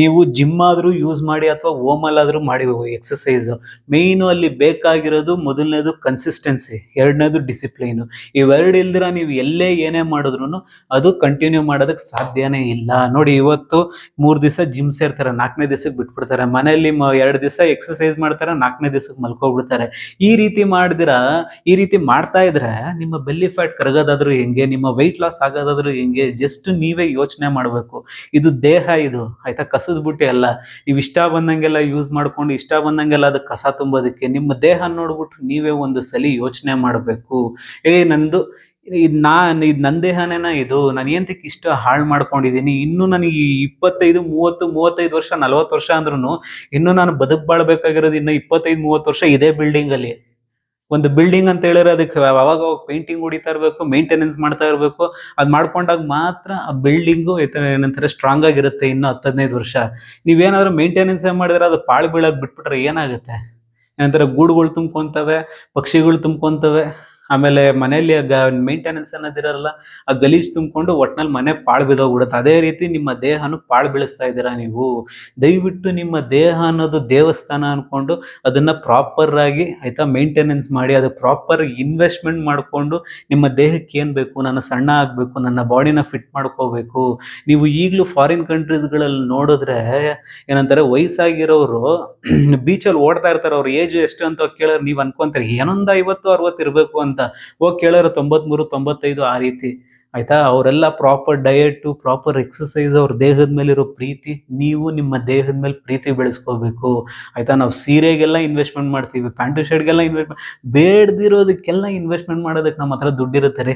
ನೀವು ಜಿಮ್ ಆದ್ರೂ ಯೂಸ್ ಮಾಡಿ ಅಥವಾ ಓಮಲ್ ಆದ್ರೂ ಮಾಡಿ ಎಕ್ಸಸೈಸ್ ಮೇಯ್ನು ಅಲ್ಲಿ ಬೇಕಾಗಿರೋದು ಮೊದಲನೇದು ಕನ್ಸಿಸ್ಟೆನ್ಸಿ ಎರಡನೇದು ಡಿಸಿಪ್ಲಿನ್ ಇವೆರಡು ಇಲ್ದಿರ ನೀವು ಎಲ್ಲೇ ಏನೇ ಮಾಡಿದ್ರು ಅದು ಕಂಟಿನ್ಯೂ ಮಾಡೋದಕ್ಕೆ ಸಾಧ್ಯನೇ ಇಲ್ಲ. ನೋಡಿ ಇವತ್ತು ಮೂರ್ ದಿವಸ ಜಿಮ್ ಸೇರ್ತಾರೆ, ನಾಲ್ಕನೇ ದಿವಸಕ್ಕೆ ಬಿಟ್ಬಿಡ್ತಾರೆ. ಮನೆಯಲ್ಲಿ ಎರಡು ದಿವಸ ಎಕ್ಸಸೈಸ್ ಮಾಡ್ತಾರೆ, ನಾಲ್ಕನೇ ದಿವಸಕ್ಕೆ ಮಲ್ಕೊಬಿಡ್ತಾರೆ. ಈ ರೀತಿ ಮಾಡಿದಿರ, ಈ ರೀತಿ ಮಾಡ್ತಾ ಇದ್ರೆ ನಿಮ್ಮ ಬೆಲ್ಲಿ ಫ್ಯಾಟ್ ಕರಗೋದಾದ್ರೂ ಹೆಂಗೆ, ನಿಮ್ಮ ವೆಯ್ಟ್ ಲಾಸ್ ಆಗೋದಾದ್ರು ಹೆಂಗೆ ಜಸ್ಟ್ ನೀವೇ ಯೋಚನೆ ಮಾಡಬೇಕು. ಇದು ದೇಹ ಇದು, ಆಯ್ತಾ? ಕಸದ ಬುಟ್ಟಿ ಅಲ್ಲ. ನೀವು ಇಷ್ಟ ಬಂದಂಗೆಲ್ಲ ಯೂಸ್ ಮಾಡ್ಕೊಂಡು, ಇಷ್ಟ ಬಂದಂಗೆಲ್ಲ ಅದು ಕಸ ತುಂಬೋದಕ್ಕೆ ನಿಮ್ಮ ದೇಹ ನೋಡ್ಬಿಟ್ಟು ನೀವೇ ಒಂದು ಸಲಿ ಯೋಚನೆ ಮಾಡಬೇಕು. ಏ, ನಂದು ಇದು ನಾನ್ ಇದು ನನ್ನ ದೇಹನೇನ ಇದು, ನಾನು ಏಂತಕ್ಕೆ ಇಷ್ಟ ಹಾಳು ಮಾಡ್ಕೊಂಡಿದ್ದೀನಿ ಇನ್ನು ನನಗೆ ಇಪ್ಪತ್ತೈದು, ಮೂವತ್ತು, ಮೂವತ್ತೈದು ವರ್ಷ, ನಲವತ್ತು ವರ್ಷ ಅಂದ್ರೂ ಇನ್ನು ನಾನು ಬದುಕ್ ಬಾಳ್ಬೇಕಾಗಿರೋದು ಇನ್ನು ಇಪ್ಪತ್ತೈದು, ಮೂವತ್ತು ವರ್ಷ ಇದೇ ಬಿಲ್ಡಿಂಗ್ ಅಲ್ಲಿ. ಒಂದು ಬಿಲ್ಡಿಂಗ್ ಅಂತ ಹೇಳಿದ್ರೆ ಅದಕ್ಕೆ ಅವಾಗ ಪೇಂಟಿಂಗ್ ಹೊಡಿತಾ ಇರಬೇಕು ಮೇಂಟೆನೆನ್ಸ್ ಮಾಡ್ತಾ ಇರಬೇಕು. ಅದ್ ಮಾಡ್ಕೊಂಡಾಗ ಮಾತ್ರ ಆ ಬಿಲ್ಡಿಂಗು ಏನಂತಾರೆ ಸ್ಟ್ರಾಂಗ್ ಆಗಿರುತ್ತೆ ಇನ್ನು ಹತ್ತು ಹದಿನೈದು ವರ್ಷ. ನೀವೇನಾದ್ರೂ ಮೇಂಟೆನೆನ್ಸ್ ಮಾಡಿದ್ರೆ ಅದು ಪಾಳು ಬೀಳಕ್ ಬಿಟ್ಬಿಟ್ರೆ ಏನಾಗುತ್ತೆ? ಏನಂತಾರೆ ಗೂಡುಗಳು ತುಂಬ್ಕೊಂತವೆ, ಪಕ್ಷಿಗಳು ತುಂಬ್ಕೊಂತವೆ. ಆಮೇಲೆ ಮನೆಯಲ್ಲಿ ಮೇಂಟೆನೆನ್ಸ್ ಅನ್ನೋದಿರಲ್ಲ ಆ ಗಲೀಜ್ ತುಂಬಿಕೊಂಡು ಒಟ್ನಲ್ಲಿ ಮನೆ ಪಾಳು ಬಿದ್ದೋಗ್ಬಿಡುತ್ತೆ ಅದೇ ರೀತಿ ನಿಮ್ಮ ದೇಹನು ಪಾಳು ಬೀಳಿಸ್ತಾ ಇದ್ದೀರಾ ನೀವು? ದಯವಿಟ್ಟು ನಿಮ್ಮ ದೇಹ ಅನ್ನೋದು ದೇವಸ್ಥಾನ ಅನ್ಕೊಂಡು ಅದನ್ನ ಪ್ರಾಪರ್ ಆಗಿ ಆಯ್ತಾ ಮೇಂಟೆನೆನ್ಸ್ ಮಾಡಿ, ಅದು ಪ್ರಾಪರ್ ಇನ್ವೆಸ್ಟ್ಮೆಂಟ್ ಮಾಡಿಕೊಂಡು ನಿಮ್ಮ ದೇಹಕ್ಕೆ ಏನ್ ಬೇಕು? ನನ್ನ ಸಣ್ಣ ಆಗ್ಬೇಕು, ನನ್ನ ಬಾಡಿನ ಫಿಟ್ ಮಾಡ್ಕೋಬೇಕು. ನೀವು ಈಗಲೂ ಫಾರಿನ್ ಕಂಟ್ರೀಸ್ಗಳಲ್ಲಿ ನೋಡಿದ್ರೆ ಏನಂತಾರೆ, ವಯಸ್ಸಾಗಿರೋರು *clears throat* ಬೀಚಲ್ಲಿ ಓಡ್ತಾ ಇರ್ತಾರೆ. ಅವ್ರ ಏಜ್ ಎಷ್ಟು ಅಂತ ಕೇಳಿದ್ರೆ ನೀವು ಅನ್ಕೊಂತಾರೆ, ಏನೊಂದು ಐವತ್ತು, ಅರವತ್ತು ಇರಬೇಕು ಅಂತ. ಹೋಗಿ ಕೇಳಿದ್ರೆ ತೊಂಬತ್ಮೂರು, ತೊಂಬತ್ತೈದು ಆ ರೀತಿ. ಆಯ್ತಾ? ಅವರೆಲ್ಲ ಪ್ರಾಪರ್ ಡಯಟ್ ಪ್ರಾಪರ್ ಎಕ್ಸಸೈಸ್ ಅವ್ರ ದೇಹದ ಮೇಲಿರೋ ಪ್ರೀತಿ, ನೀವು ನಿಮ್ಮ ದೇಹದ ಮೇಲೆ ಪ್ರೀತಿ ಬೆಳೆಸ್ಕೋಬೇಕು. ಆಯ್ತಾ? ನಾವು ಸೀರೆಗೆಲ್ಲ ಇನ್ವೆಸ್ಟ್ಮೆಂಟ್ ಮಾಡ್ತೀವಿ, ಪ್ಯಾಂಟು ಶರ್ಟ್ಗೆಲ್ಲ ಇನ್ವೆಸ್ಟ್ಮೆಂಟ್ ಬೇಡದಿರೋದಕ್ಕೆಲ್ಲ ಇನ್ವೆಸ್ಟ್ಮೆಂಟ್ ಮಾಡೋದಕ್ಕೆ ನಮ್ಮ ಹತ್ರ ದುಡ್ಡಿರುತ್ತೆ ರೀ.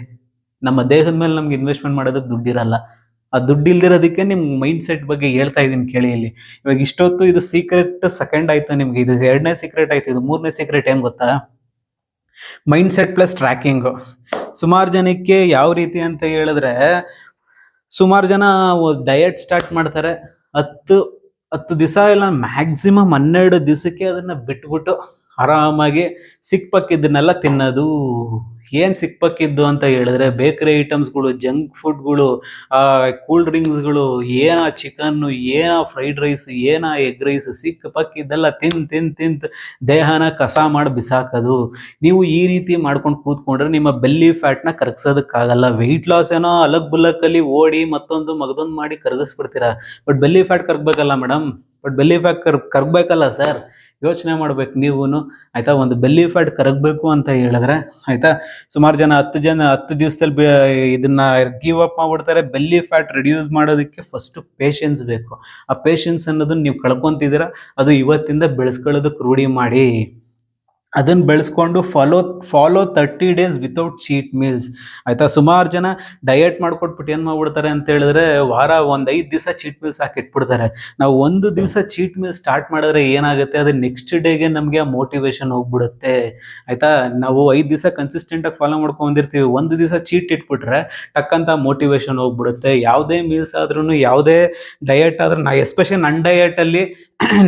ನಮ್ಮ ದೇಹದ ಮೇಲೆ ನಮ್ಗೆ ಇನ್ವೆಸ್ಟ್ಮೆಂಟ್ ಮಾಡೋದಕ್ಕೆ ದುಡ್ಡಿರಲ್ಲ. ಆ ದುಡ್ಡು ಇಲ್ದಿರೋದಕ್ಕೆ ನಿಮ್ ಮೈಂಡ್ ಸೆಟ್ ಬಗ್ಗೆ ಹೇಳ್ತಾ ಇದೀನಿ ಕೇಳಿ ಇಲ್ಲಿ. ಇವಾಗ ಇಷ್ಟೊತ್ತು ಇದು ಸೀಕ್ರೆಟ್ ಸೆಕೆಂಡ್ ಆಯ್ತು ನಿಮ್ಗೆ. ಇದು ಎರಡನೇ ಸೀಕ್ರೆಟ್ ಆಯ್ತು, ಇದು ಮೂರನೇ ಸೀಕ್ರೆಟ್ ಏನು ಗೊತ್ತಾ? ಮೈಂಡ್ ಸೆಟ್ ಪ್ಲಸ್ ಟ್ರ್ಯಾಕಿಂಗು ಸುಮಾರು ಜನಕ್ಕೆ ಯಾವ ರೀತಿ ಅಂತ ಹೇಳಿದ್ರೆ, ಸುಮಾರು ಜನ ಡಯಟ್ ಸ್ಟಾರ್ಟ್ ಮಾಡ್ತಾರೆ. ಹತ್ತು ಹತ್ತು ದಿವಸ ಇಲ್ಲ ಮ್ಯಾಕ್ಸಿಮಮ್ ಹನ್ನೆರಡು ದಿವಸಕ್ಕೆ ಅದನ್ನ ಬಿಟ್ಬಿಟ್ಟು ಆರಾಮಾಗಿ ಸಿಕ್ಪಕ್ಕಿದ್ದನ್ನೆಲ್ಲ ತಿನ್ನೋದು ಏನ್ ಸಿಕ್ಪಕ್ಕಿದ್ದು ಅಂತ ಹೇಳಿದ್ರೆ ಬೇಕರಿ ಐಟಮ್ಸ್ಗಳು, ಜಂಕ್ ಫುಡ್ಗಳು, ಆ ಕೂಲ್ ಡ್ರಿಂಕ್ಸ್ಗಳು, ಏನ ಚಿಕನ್ ಏನ ಫ್ರೈಡ್ ರೈಸ್, ಏನ ಎಗ್ ರೈಸ್ ಸಿಕ್ ಪಕ್ಕಿದ್ದೆಲ್ಲ ತಿನ್ ತಿನ್ ತಿನ್ ದೇಹನ ಕಸ ಮಾಡಿ ಬಿಸಾಕೋದು. ನೀವು ಈ ರೀತಿ ಮಾಡ್ಕೊಂಡು ಕೂತ್ಕೊಂಡ್ರೆ ನಿಮ್ಮ ಬೆಲ್ಲಿ ಫ್ಯಾಟ್ನ ಕರಗಿಸೋದಕ್ಕಾಗಲ್ಲ. ವೆಯ್ಟ್ ಲಾಸ್ ಏನೋ ಅಲಗ್ ಬುಲ್ಲಕ್ಕಲ್ಲಿ ಓಡಿ ಮತ್ತೊಂದು ಮಗದೊಂದು ಮಾಡಿ ಕರಗಿಸ್ಬಿಡ್ತೀರಾ. ಬಟ್ ಬೆಲ್ಲಿ ಫ್ಯಾಟ್ ಕರಗಬೇಕಲ್ಲ ಮೇಡಮ್ ಬಟ್ ಬೆಲ್ಲಿ ಫ್ಯಾಟ್ ಕರ್, ಕರಗಬೇಕಲ್ಲ ಸರ್ ಯೋಚನೆ ಮಾಡ್ಬೇಕು ನೀವು ಆಯ್ತಾ, ಒಂದು ಬೆಲ್ಲಿ ಫ್ಯಾಟ್ ಕರಗಬೇಕು ಅಂತ ಹೇಳಿದ್ರೆ, ಆಯ್ತಾ? ಸುಮಾರು ಜನ ಹತ್ತು ಜನ ಹತ್ತು ದಿವಸದಲ್ಲಿ ಇದನ್ನ ಗಿವ್ ಅಪ್ ಮಾಡ್ಬಿಡ್ತಾರೆ. ಬೆಲ್ಲಿ ಫ್ಯಾಟ್ ರಿಡ್ಯೂಸ್ ಮಾಡೋದಕ್ಕೆ ಫಸ್ಟ್ ಪೇಷನ್ಸ್ ಬೇಕು. ಆ ಪೇಷನ್ಸ್ ಅನ್ನೋದನ್ನ ನೀವು ಕಳ್ಕೊಂತಿದ್ದೀರಾ? ಅದು ಇವತ್ತಿಂದ ಬೆಳೆಸ್ಕೊಳ್ಳೋದಕ್ಕೆ ರೂಢಿ ಮಾಡಿ. ಅದನ್ನ ಬೆಳೆಸ್ಕೊಂಡು follow follow thirty days without cheat meals ಆಯ್ತಾ? ಸುಮಾರು ಜನ ಡಯಟ್ ಮಾಡ್ಕೊಟ್ಬಿಟ್ಟು ಏನು ಮಾಡ್ಬಿಡ್ತಾರೆ ಅಂತ ಹೇಳಿದ್ರೆ ವಾರ ಒಂದು ಐದು ದಿವಸ ಚೀಟ್ ಮೀಲ್ಸ್ ಹಾಕಿ ಇಟ್ಬಿಡ್ತಾರೆ. ನಾವು ಒಂದು ದಿವಸ ಚೀಟ್ ಮೀಲ್ ಸ್ಟಾರ್ಟ್ ಮಾಡಿದ್ರೆ ಏನಾಗುತ್ತೆ? ಅದು ನೆಕ್ಸ್ಟ್ ಡೇಗೆ ನಮಗೆ ಆ ಮೋಟಿವೇಶನ್ ಹೋಗ್ಬಿಡುತ್ತೆ. ಆಯ್ತಾ? ನಾವು ಐದು ದಿವಸ ಕನ್ಸಿಸ್ಟೆಂಟ್ ಆಗಿ ಫಾಲೋ ಮಾಡ್ಕೊಂಡಿರ್ತೀವಿ ಒಂದು ದಿವಸ ಚೀಟ್ ಇಟ್ಬಿಟ್ರೆ ಟಕ್ಕಂತ ಮೋಟಿವೇಶನ್ ಹೋಗ್ಬಿಡುತ್ತೆ. ಯಾವುದೇ ಮೀಲ್ಸ್ ಆದ್ರೂ ಯಾವುದೇ ಡಯಟ್ ಆದ್ರೂ ನಾ ಎಸ್ಪೆಷಲಿ ನನ್ನ ಡಯಟ್ ಅಲ್ಲಿ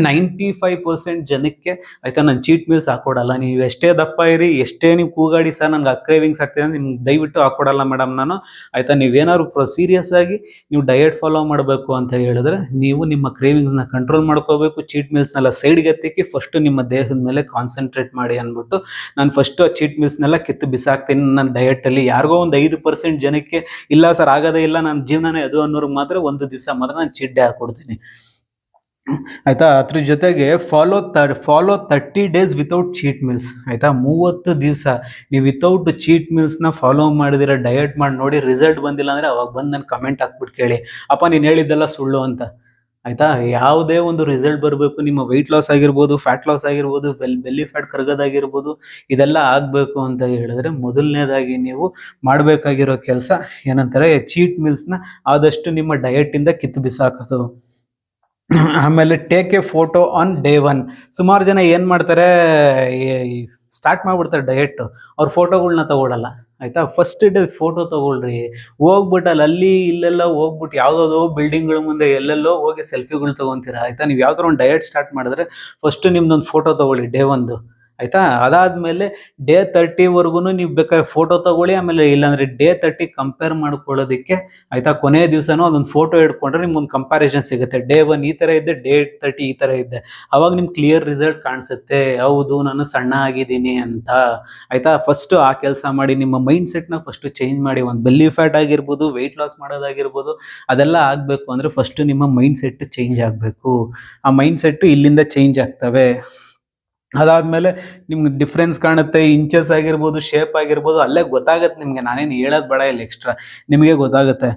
ನೈಂಟಿ ಫೈವ್ ಪರ್ಸೆಂಟ್ ಜನಕ್ಕೆ ಆಯ್ತಾ ನಾನು ಚೀಟ್ ಮೀಲ್ಸ್ ಹಾಕೊಡಲ್ಲ. ನೀವು ಎಷ್ಟೇ ದಪ್ಪ ಇರಿ, ಎಷ್ಟೇ ನೀವು ಕೂಗಾಡಿ ಸರ್ ನನಗೆ ಅಕ್ರೇವಿಂಗ್ಸ್ ಆಗ್ತಿದೆ ಅಂದ್ರೆ ನಿಮ್ಗೆ ದಯವಿಟ್ಟು ಹಾಕೊಡಲ್ಲ ಮೇಡಮ್ ನಾನು. ಆಯ್ತಾ ನೀವೇನಾದ್ರು ಪ್ರ ಸೀರಿಯಸ್ ಆಗಿ ನೀವು ಡಯಟ್ ಫಾಲೋ ಮಾಡಬೇಕು ಅಂತ ಹೇಳಿದ್ರೆ ನೀವು ನಿಮ್ಮ ಕ್ರೇವಿಂಗ್ಸ್ನ ಕಂಟ್ರೋಲ್ ಮಾಡ್ಕೋಬೇಕು ಚೀಟ್ ಮೀಲ್ಸ್ನೆಲ್ಲ ಸೈಡ್ಗೆ ಎತ್ತಿಕ್ಕಿ ಫಸ್ಟ್ ನಿಮ್ಮ ದೇಹದ ಮೇಲೆ ಕಾನ್ಸಂಟ್ರೇಟ್ ಮಾಡಿ ಅಂದ್ಬಿಟ್ಟು ನಾನು ಫಸ್ಟ್ ಚೀಟ್ ಮೀಲ್ಸ್ನೆಲ್ಲ ಕಿತ್ತು ಬಿಸಾಕ್ತೀನಿ. ನನ್ನ ಡಯಟಲ್ಲಿ ಯಾರಿಗೋ ಒಂದು ಐದು ಪರ್ಸೆಂಟ್ ಜನಕ್ಕೆ ಇಲ್ಲ ಸರ್ ಆಗೋದೇ ಇಲ್ಲ ನನ್ನ ಜೀವನನೇ ಅದು ಅನ್ನೋರ್ಗೆ ಮಾತ್ರ ಒಂದು ದಿವಸ ಮಾತ್ರ ನಾನು ಚೀಟ್ ಡೇ ಹಾಕೊಡ್ತೀನಿ. ಆಯ್ತಾ? ಅದ್ರ ಜೊತೆಗೆ ಫಾಲೋ ತರ್ follow thirty days without cheat meals ಆಯ್ತಾ? ಮೂವತ್ತು ದಿವಸ ನೀವು ವಿತೌಟ್ ಚೀಟ್ ಮೀಲ್ಸ್ನ ಫಾಲೋ ಮಾಡಿದಿರ ಡಯಟ್ ಮಾಡಿ ನೋಡಿ ರಿಸಲ್ಟ್ ಬಂದಿಲ್ಲ ಅಂದ್ರೆ ಅವಾಗ ಬಂದು ನಾನು ಕಮೆಂಟ್ ಹಾಕ್ಬಿಟ್ಟು ಕೇಳಿ. ಅಪ್ಪ, ನೀನು ಹೇಳಿದ್ದೆಲ್ಲ ಸುಳ್ಳು ಅಂತ. ಆಯ್ತಾ? ಯಾವುದೇ ಒಂದು ರಿಸಲ್ಟ್ ಬರಬೇಕು, ನಿಮ್ಮ ವೆಯ್ಟ್ ಲಾಸ್ ಆಗಿರ್ಬೋದು ಫ್ಯಾಟ್ ಲಾಸ್ ಆಗಿರ್ಬೋದು ಬೆಲ್ ಬೆಲ್ಲಿ ಫ್ಯಾಟ್ ಕರಗೋದಾಗಿರ್ಬೋದು, ಇದೆಲ್ಲ ಆಗಬೇಕು ಅಂತ ಹೇಳಿದ್ರೆ ಮೊದಲನೇದಾಗಿ ನೀವು ಮಾಡಬೇಕಾಗಿರೋ ಕೆಲಸ ಏನಂತಾರೆ ಚೀಟ್ ಮೀಲ್ಸ್ನ ಆದಷ್ಟು ನಿಮ್ಮ ಡಯಟಿಂದ ಕಿತ್ತು ಬಿಸಾಕೋದು. *clears throat* ಆಮೇಲೆ take a photo on day one ಸುಮಾರು ಜನ ಏನು ಮಾಡ್ತಾರೆ ಸ್ಟಾರ್ಟ್ ಮಾಡಿಬಿಡ್ತಾರೆ ಡಯೆಟ್ ಅವ್ರ ಫೋಟೋಗಳ್ನ ತಗೊಳ್ಳಲ್ಲ ಆಯಿತಾ? ಫಸ್ಟ್ ಡೇ ಫೋಟೋ ತಗೊಳ್ರಿ. ಹೋಗ್ಬಿಟ್ಟು ಅಲ್ಲಿ ಅಲ್ಲಿ ಇಲ್ಲೆಲ್ಲ ಹೋಗ್ಬಿಟ್ಟು ಬಿಲ್ಡಿಂಗ್ ಬಿಲ್ಡಿಂಗ್ಗಳ ಮುಂದೆ ಎಲ್ಲೆಲ್ಲೋ ಹೋಗಿ ಸೆಲ್ಫಿಗಳು ತಗೊಂತೀರಾ, ಆಯಿತಾ? ನೀವು ಯಾವ್ದಾರು ಒಂದು ಡಯಟ್ ಸ್ಟಾರ್ಟ್ ಮಾಡಿದ್ರೆ ಫಸ್ಟ್ ನಿಮ್ದೊಂದು ಫೋಟೋ ತಗೊಳ್ಳಿ ಡೇ ಒಂದು. ಆಯ್ತಾ? ಅದಾದ್ಮೇಲೆ ಡೇ ತರ್ಟಿವರೆಗೂ ನೀವು ಬೇಕಾದ್ರೆ ಫೋಟೋ ತಗೊಳ್ಳಿ, ಆಮೇಲೆ ಇಲ್ಲಾಂದ್ರೆ ಡೇ ತರ್ಟಿ ಕಂಪೇರ್ ಮಾಡ್ಕೊಳ್ಳೋದಕ್ಕೆ, ಆಯ್ತಾ? ಕೊನೆಯ ದಿವಸನೂ ಅದೊಂದು ಫೋಟೋ ಇಟ್ಕೊಂಡ್ರೆ ನಿಮ್ಗೊಂದು ಕಂಪ್ಯಾರಿಸನ್ ಸಿಗುತ್ತೆ. ಡೇ ಒನ್ ಈ ಥರ ಇದ್ದೆ ಡೇ ತರ್ಟಿ ಈ ಥರ ಇದ್ದೆ. ಅವಾಗ ನಿಮ್ಗೆ ಕ್ಲಿಯರ್ ರಿಸಲ್ಟ್ ಕಾಣಿಸುತ್ತೆ. ಹೌದು, ನಾನು ಸಣ್ಣ ಆಗಿದ್ದೀನಿ ಅಂತ. ಆಯ್ತಾ? ಫಸ್ಟ್ ಆ ಕೆಲಸ ಮಾಡಿ, ನಿಮ್ಮ ಮೈಂಡ್ ಸೆಟ್ನ ಫಸ್ಟ್ ಚೇಂಜ್ ಮಾಡಿ. ಒಂದು ಬೆಲ್ಲಿ ಫ್ಯಾಟ್ ಆಗಿರ್ಬೋದು ವೆಯ್ಟ್ ಲಾಸ್ ಮಾಡೋದಾಗಿರ್ಬೋದು, ಅದೆಲ್ಲ ಆಗಬೇಕು ಅಂದರೆ ಫಸ್ಟ್ ನಿಮ್ಮ ಮೈಂಡ್ ಸೆಟ್ ಚೇಂಜ್ ಆಗಬೇಕು. ಆ ಮೈಂಡ್ ಸೆಟ್ ಇಲ್ಲಿಂದ ಚೇಂಜ್ ಆಗ್ತವೆ. ಅದಾದ್ಮೇಲೆ ನಿಮ್ಗೆ ಡಿಫ್ರೆನ್ಸ್ ಕಾಣುತ್ತೆ ಇಂಚಸ್ ಆಗಿರ್ಬೋದು ಶೇಪ್ ಆಗಿರ್ಬೋದು, ಅಲ್ಲೇ ಗೊತ್ತಾಗುತ್ತೆ ನಿಮಗೆ. ನಾನೇನು ಹೇಳೋದು ಬೇಡ ಇಲ್ಲಿ ಎಕ್ಸ್ಟ್ರಾ ನಿಮಗೆ ಗೊತ್ತಾಗುತ್ತೆ.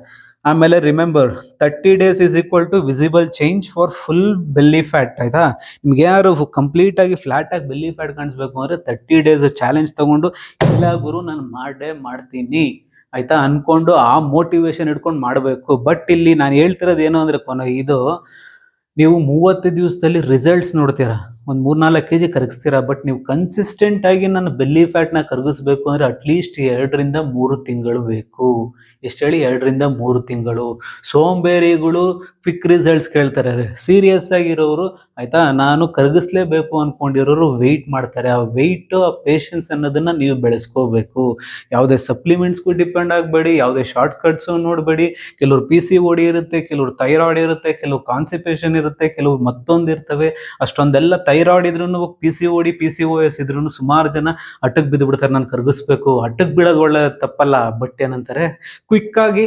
ಆಮೇಲೆ remember thirty days is equal to visible change for full belly fat ಆಯ್ತಾ? ನಿಮ್ಗೆ ಯಾರು ಕಂಪ್ಲೀಟ್ ಆಗಿ ಫ್ಲಾಟ್ ಆಗಿ ಬೆಲ್ಲಿ ಫ್ಯಾಟ್ ಕಾಣಿಸ್ಬೇಕು ಅಂದ್ರೆ ತರ್ಟಿ ಡೇಸ್ ಚಾಲೆಂಜ್ ತಗೊಂಡು, ಇಲ್ಲ ಗುರು, ನಾನು ಮಾಡೇ ಮಾಡ್ತೀನಿ, ಆಯ್ತಾ? ಅನ್ಕೊಂಡು ಆ ಮೋಟಿವೇಶನ್ ಇಟ್ಕೊಂಡು ಮಾಡಬೇಕು. ಬಟ್ ಇಲ್ಲಿ ನಾನು ಹೇಳ್ತಿರೋದು ಏನು ಅಂದ್ರೆ ಕೊನೆ, ಇದು ನೀವು ಮೂವತ್ತು ದಿವಸದಲ್ಲಿ ರಿಸಲ್ಟ್ಸ್ ನೋಡ್ತೀರಾ? ಒಂದು ಮೂರ್ನಾಲ್ಕು ಕೆ ಜಿ ಕರಗಿಸ್ತೀರಾ? ಬಟ್ ನೀವು ಕನ್ಸಿಸ್ಟೆಂಟ್ ಆಗಿ ನನ್ನ ಬೆಲ್ಲಿ ಫ್ಯಾಟ್ನ ಕರಗಿಸ್ಬೇಕು ಅಂದ್ರೆ ಅಟ್ಲೀಸ್ಟ್ ಎರಡರಿಂದ ಮೂರು ತಿಂಗಳು ಬೇಕು. ಎಷ್ಟು ಹೇಳಿ? ಎರಡರಿಂದ ಮೂರು ತಿಂಗಳು. ಸೋಂಬೇರಿಗಳು ಕ್ವಿಕ್ ರಿಸಲ್ಟ್ಸ್ ಕೇಳ್ತಾರೆ. ಸೀರಿಯಸ್ ಆಗಿರೋರು ಆಯ್ತಾ? ನಾನು ಕರಗಿಸ್ಲೇಬೇಕು ಅನ್ಕೊಂಡಿರೋರು ವೆಯ್ಟ್ ಮಾಡ್ತಾರೆ. ಆ ವೆಯ್ಟು ಆ ಪೇಷನ್ಸ್ ಅನ್ನೋದನ್ನ ನೀವು ಬೆಳೆಸ್ಕೋಬೇಕು. ಯಾವುದೇ ಸಪ್ಲಿಮೆಂಟ್ಸ್ಗೂ ಡಿಪೆಂಡ್ ಆಗಬೇಡಿ, ಯಾವುದೇ ಶಾರ್ಟ್ ಕಟ್ಸ್ ನೋಡಬೇಡಿ. ಕೆಲವ್ರು ಪಿ ಸಿ ಓಡಿ ಇರುತ್ತೆ, ಕೆಲವ್ರು ಥೈರಾಯ್ಡ್ ಇರುತ್ತೆ ಕೆಲವು ಕಾನ್ಸಿಪೇಷನ್ ಇರುತ್ತೆ ಕೆಲವು ಮತ್ತೊಂದು ಇರ್ತವೆ. ಅಷ್ಟೊಂದೆಲ್ಲ ಥೈರಾಯ್ಡ್ ಇದ್ರೂ P C O D P C O ಇದ್ರೂ ಸುಮಾರು ಜನ ಅಟ್ಟಕ್ಕೆ ಬಿದ್ದು ಬಿಡ್ತಾರೆ. ನಾನು ಕರಗಿಸ್ಬೇಕು. ಅಟ್ಟಕ್ಕೆ ಬೀಳೋದು ಒಳ್ಳೆ ತಪ್ಪಲ್ಲ. ಬಟ್ ಏನಂತಾರೆ? ಕ್ವಿಕ್ ಆಗಿ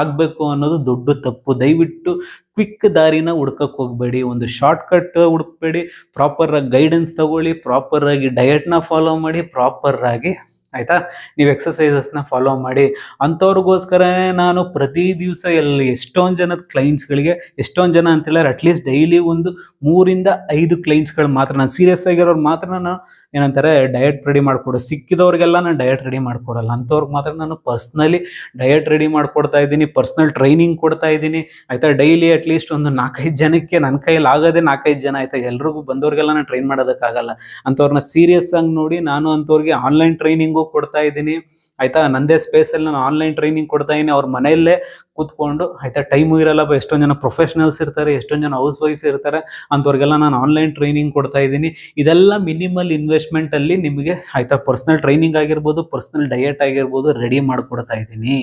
ಆಗ್ಬೇಕು ಅನ್ನೋದು ದೊಡ್ಡ ತಪ್ಪು. ದಯವಿಟ್ಟು ಕ್ವಿಕ್ ದಾರಿನ ಹುಡ್ಕಕ್ಕೆ ಹೋಗ್ಬೇಡಿ. ಒಂದು ಶಾರ್ಟ್ ಕಟ್ ಹುಡುಕ್ಬೇಡಿ. ಪ್ರಾಪರ್ ಆಗಿ ಗೈಡೆನ್ಸ್ ತಗೊಳ್ಳಿ. ಪ್ರಾಪರ್ ಆಗಿ ಡಯಟ್ನ ಫಾಲೋ ಮಾಡಿ. ಪ್ರಾಪರ್ ಆಗಿ ಆಯ್ತಾ? ನೀವು ಎಕ್ಸಸೈಸಸ್ನ ಫಾಲೋ ಮಾಡಿ. ಅಂಥವ್ರಿಗೋಸ್ಕರನೇ ನಾನು ಪ್ರತಿ ದಿವಸ ಎಲ್ಲಿ ಎಷ್ಟೊಂದು ಜನದ ಕ್ಲೈಂಟ್ಸ್ಗಳಿಗೆ ಎಷ್ಟೊಂದು ಜನ ಅಂತ ಹೇಳಿದ್ರೆ ಅಟ್ಲೀಸ್ಟ್ ಡೈಲಿ ಒಂದು ಮೂರಿಂದ ಐದು ಕ್ಲೈಂಟ್ಸ್ಗಳು ಮಾತ್ರ. ನಾನು ಸೀರಿಯಸ್ ಆಗಿರೋರು ಮಾತ್ರ ನಾನು ಏನಂತಾರೆ ಡಯಟ್ ರೆಡಿ ಮಾಡಿಕೊಡು. ಸಿಕ್ಕಿದವ್ರಿಗೆಲ್ಲ ನಾನು ಡಯಟ್ ರೆಡಿ ಮಾಡಿಕೊಡಲ್ಲ. ಅಂಥವ್ರಿಗೆ ಮಾತ್ರ ನಾನು ಪರ್ಸ್ನಲಿ ಡಯಟ್ ರೆಡಿ ಮಾಡ್ಕೊಡ್ತಾ ಇದ್ದೀನಿ ಪರ್ಸ್ನಲ್ ಟ್ರೈನಿಂಗ್ ಕೊಡ್ತಾ ಇದ್ದೀನಿ. ಆಯಿತಾ? ಡೈಲಿ ಅಟ್ಲೀಸ್ಟ್ ಒಂದು ನಾಲ್ಕೈದು ಜನಕ್ಕೆ ನನ್ನ ಕೈಯಲ್ಲಿ ಆಗೋದೆ ನಾಲ್ಕೈದು ಜನ ಆಯಿತಾ? ಎಲ್ರಿಗೂ ಬಂದವ್ರಿಗೆಲ್ಲ ನಾನು ಟ್ರೈನ್ ಮಾಡೋದಕ್ಕಾಗಲ್ಲ. ಅಂಥವ್ರನ್ನ ಸೀರಿಯಸ್ ಆಗಿ ನೋಡಿ ನಾನು ಅಂಥವ್ರಿಗೆ ಆನ್ಲೈನ್ ಟ್ರೈನಿಂಗು ಕೊಡ್ತಾ ಇದ್ದೀನಿ. ಆಯಿತಾ? ನಂದೇ ಸ್ಪೇಸಲ್ಲಿ ನಾನು ಆನ್ಲೈನ್ ಟ್ರೈನಿಂಗ್ ಕೊಡ್ತಾ ಇದ್ದೀನಿ. ಅವ್ರ ಮನೆಯಲ್ಲೇ ಕೂತ್ಕೊಂಡು, ಆಯ್ತಾ ಟೈಮು ಇರಲ್ಲ ಎಷ್ಟೊಂದು ಜನ ಪ್ರೊಫೆಷನಲ್ಸ್ ಇರ್ತಾರೆ, ಎಷ್ಟೊಂದು ಜನ ಹೌಸ್ ವೈಫ್ಸ್ ಇರ್ತಾರೆ, ಅಂಥವ್ರಿಗೆಲ್ಲ ನಾನು ಆನ್ಲೈನ್ ಟ್ರೈನಿಂಗ್ ಕೊಡ್ತಾ ಇದ್ದೀನಿ. ಇದೆಲ್ಲ ಮಿನಿಮಲ್ ಇನ್ವೆಸ್ಟ್ಮೆಂಟ್ ಅಲ್ಲಿ ನಿಮಗೆ, ಆಯ್ತಾ ಪರ್ಸನಲ್ ಟ್ರೈನಿಂಗ್ ಆಗಿರ್ಬೋದು ಪರ್ಸನಲ್ ಡಯಟ್ ಆಗಿರ್ಬೋದು ರೆಡಿ ಮಾಡ್ಕೊಡ್ತಾ ಇದ್ದೀನಿ.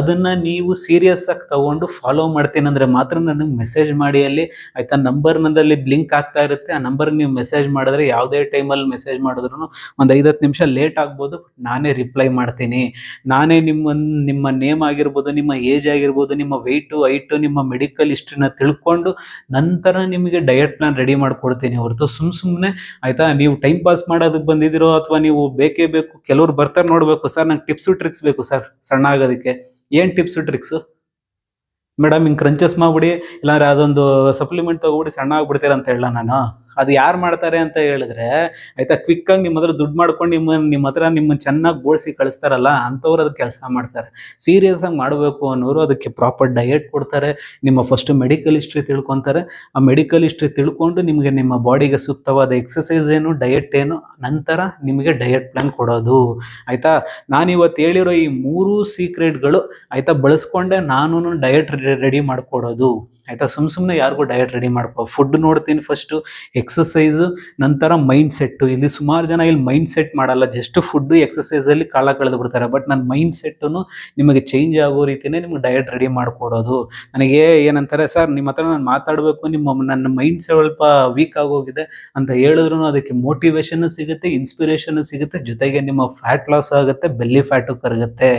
ಅದನ್ನ ನೀವು ಸೀರಿಯಸ್ ಆಗಿ ತಗೊಂಡು ಫಾಲೋ ಮಾಡ್ತೀನಿ ಅಂದ್ರೆ ಮಾತ್ರ ನನಗೆ ಮೆಸೇಜ್ ಮಾಡಿ ಅಲ್ಲಿ, ಆಯ್ತಾ ನಂಬರ್ ನಂದಲ್ಲಿ ಬ್ಲಿಂಕ್ ಆಗ್ತಾ ಇರುತ್ತೆ. ಆ ನಂಬರ್ಗೆ ನೀವು ಮೆಸೇಜ್ ಮಾಡಿದ್ರೆ ಯಾವುದೇ ಟೈಮಲ್ಲಿ ಮೆಸೇಜ್ ಮಾಡಿದ್ರು ಒಂದು ಐದತ್ತು ನಿಮಿಷ ಲೇಟ್ ಆಗ್ಬೋದು, ನಾನೇ ರಿಪ್ಲೈ ಮಾಡ್ತೀನಿ. ನಾನೇ ನಿಮ್ಮ ನಿಮ್ಮ ನೇಮ್ ಆಗಿರ್ಬೋದು, ನಿಮ್ಮ ಏಜ್ ಆಗಿರ್ಬೋದು ನಿಮ್ಮ ವೆಯ್ಟು ಹೈಟು ನಿಮ್ಮ ಮೆಡಿಕಲ್ ಹಿಸ್ಟ್ರಿನ ತಿಳ್ಕೊಂಡು ನಂತರ ನಿಮಗೆ ಡಯಟ್ ಪ್ಲಾನ್ ರೆಡಿ ಮಾಡ್ಕೊಡ್ತೀನಿ ಹೊರತು ಸುಮ್ ಸುಮ್ಮನೆ ಆಯ್ತಾ? ನೀವು ಟೈಮ್ ಪಾಸ್ ಮಾಡೋದಕ್ಕೆ ಬಂದಿದ್ದೀರೋ ಅಥವಾ ನೀವು ಬೇಕೇ ಬೇಕು, ಕೆಲವ್ರು ಬರ್ತಾರೆ ನೋಡಬೇಕು ಸರ್, ನಂಗೆ ಟಿಪ್ಸು ಟ್ರಿಕ್ಸ್ ಬೇಕು ಸರ್ ಸಣ್ಣ ಆಗೋದಕ್ಕೆ. ಏನು ಟಿಪ್ಸು ಟ್ರಿಕ್ಸು ಮೇಡಮ್, ಹಿಂಗೆ ಕ್ರಂಚಸ್ ಮಾಡ್ಬಿಡಿ, ಇಲ್ಲಾಂದ್ರೆ ಅದೊಂದು ಸಪ್ಲಿಮೆಂಟ್ ತೊಗೊಬಿಡಿ, ಸಣ್ಣ ಆಗ್ಬಿಡ್ತೀರ ಅಂತ ಹೇಳ ನಾನು? ಅದು ಯಾರು ಮಾಡ್ತಾರೆ ಅಂತ ಹೇಳಿದ್ರೆ, ಆಯ್ತಾ ಕ್ವಿಕ್ ಆಗಿ ನಿಮ್ಮ ಹತ್ರ ದುಡ್ಡು ಮಾಡ್ಕೊಂಡು ನಿಮ್ಮ ನಿಮ್ಮ ಹತ್ರ ನಿಮ್ಮನ್ನ ಚೆನ್ನಾಗಿ ಬೋಳ್ಸಿ ಕಳಿಸ್ತಾರಲ್ಲ ಅಂಥವ್ರು ಅದಕ್ಕೆ ಕೆಲಸ ಮಾಡ್ತಾರೆ. ಸೀರಿಯಸ್ ಆಗಿ ಮಾಡಬೇಕು ಅನ್ನೋರು ಅದಕ್ಕೆ ಪ್ರಾಪರ್ ಡಯಟ್ ಕೊಡ್ತಾರೆ, ನಿಮ್ಮ ಫಸ್ಟ್ ಮೆಡಿಕಲ್ ಹಿಸ್ಟ್ರಿ ತಿಳ್ಕೊತಾರೆ. ಆ ಮೆಡಿಕಲ್ ಹಿಸ್ಟ್ರಿ ತಿಳ್ಕೊಂಡು ನಿಮಗೆ ನಿಮ್ಮ ಬಾಡಿಗೆ ಸೂಕ್ತವಾದ ಎಕ್ಸಸೈಸ್ ಏನು ಡಯಟ್ ಏನು, ನಂತರ ನಿಮಗೆ ಡಯಟ್ ಪ್ಲಾನ್ ಕೊಡೋದು. ಆಯ್ತಾ ನಾನು ಇವತ್ತು ಹೇಳಿರೋ ಈ ಮೂರು ಸೀಕ್ರೆಟ್ಗಳು ಆಯ್ತಾ, ಬಳಸ್ಕೊಂಡೆ ನಾನು ಡಯಟ್ ರೆಡಿ ಮಾಡ್ಕೊಡೋದು. ಆಯ್ತಾ, ಸುಮ್ ಸುಮ್ಮನೆ ಯಾರಿಗೂ ಡಯಟ್ ರೆಡಿ ಮಾಡ್ಕೊ ಫುಡ್ ನೋಡ್ತೀನಿ ಫಸ್ಟು ಎಕ್ಸಸೈಸು ನಂತರ ಮೈಂಡ್ ಸೆಟ್ಟು ಇಲ್ಲಿ ಸುಮಾರು ಜನ ಇಲ್ಲಿ ಮೈಂಡ್ ಸೆಟ್ ಮಾಡಲ್ಲ ಜಸ್ಟ್ ಫುಡ್ ಎಕ್ಸಸೈಸಲ್ಲಿ ಕಾಲ ಕಳೆದು ಬಿಡ್ತಾರೆ. ಬಟ್ ನನ್ನ ಮೈಂಡ್ ಸೆಟ್ಟನ್ನು ನಿಮಗೆ ಚೇಂಜ್ ಆಗೋ ರೀತಿಯೇ ನಿಮ್ಗೆ ಡಯಟ್ ರೆಡಿ ಮಾಡ್ಕೊಡೋದು. ನನಗೆ ಏನಂತಾರೆ, ಸರ್, ನಿಮ್ಮ ಹತ್ರ ನಾನು ಮಾತಾಡಬೇಕು, ನಿಮ್ಮ ನನ್ನ ಮೈಂಡ್ ಸ್ವಲ್ಪ ವೀಕ್ ಆಗೋಗಿದೆ ಅಂತ ಹೇಳಿದ್ರು ಅದಕ್ಕೆ ಮೋಟಿವೇಶನ್ ಸಿಗುತ್ತೆ ಇನ್ಸ್ಪಿರೇಷನ್ ಸಿಗುತ್ತೆ, ಜೊತೆಗೆ ನಿಮ್ಮ ಫ್ಯಾಟ್ ಲಾಸ್ ಆಗುತ್ತೆ ಬೆಲ್ಲಿ ಫ್ಯಾಟು ಕರಗುತ್ತೆ.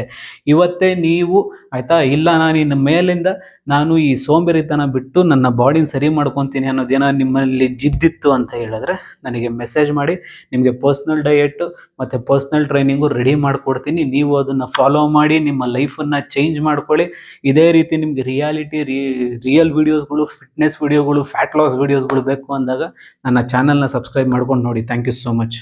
ಇವತ್ತೇ ನೀವು, ಆಯ್ತಾ, ಇಲ್ಲ, ನಾನು ಇನ್ನು ಮೇಲಿಂದ ನಾನು ಈ ಸೋಂಬೇರಿತನ ಬಿಟ್ಟು ನನ್ನ ಬಾಡಿನ ಸರಿ ಮಾಡ್ಕೊತೀನಿ ಅನ್ನೋದೇನೋ ನಿಮ್ಮಲ್ಲಿ ಜಿದ್ದಿತ್ತು ಅಂತ ಹೇಳಿದ್ರೆ ನನಗೆ ಮೆಸೇಜ್ ಮಾಡಿ, ನಿಮಗೆ ಪರ್ಸ್ನಲ್ ಡಯೆಟ್ ಮತ್ತು ಪರ್ಸ್ನಲ್ ಟ್ರೈನಿಂಗು ರೆಡಿ ಮಾಡಿಕೊಡ್ತೀನಿ. ನೀವು ಅದನ್ನು ಫಾಲೋ ಮಾಡಿ, ನಿಮ್ಮ ಲೈಫನ್ನು ಚೇಂಜ್ ಮಾಡ್ಕೊಳ್ಳಿ. ಇದೇ ರೀತಿ ನಿಮಗೆ ರಿಯಾಲಿಟಿ ರಿ ರಿಯಲ್ ವೀಡಿಯೋಸ್ಗಳು ಫಿಟ್ನೆಸ್ ವೀಡಿಯೋಗಳು ಫ್ಯಾಟ್ ಲಾಸ್ ವೀಡಿಯೋಸ್ಗಳು ಬೇಕು ಅಂದಾಗ ನನ್ನ ಚಾನಲ್ನ ಸಬ್ಸ್ಕ್ರೈಬ್ ಮಾಡ್ಕೊಂಡು ನೋಡಿ. Thank you so much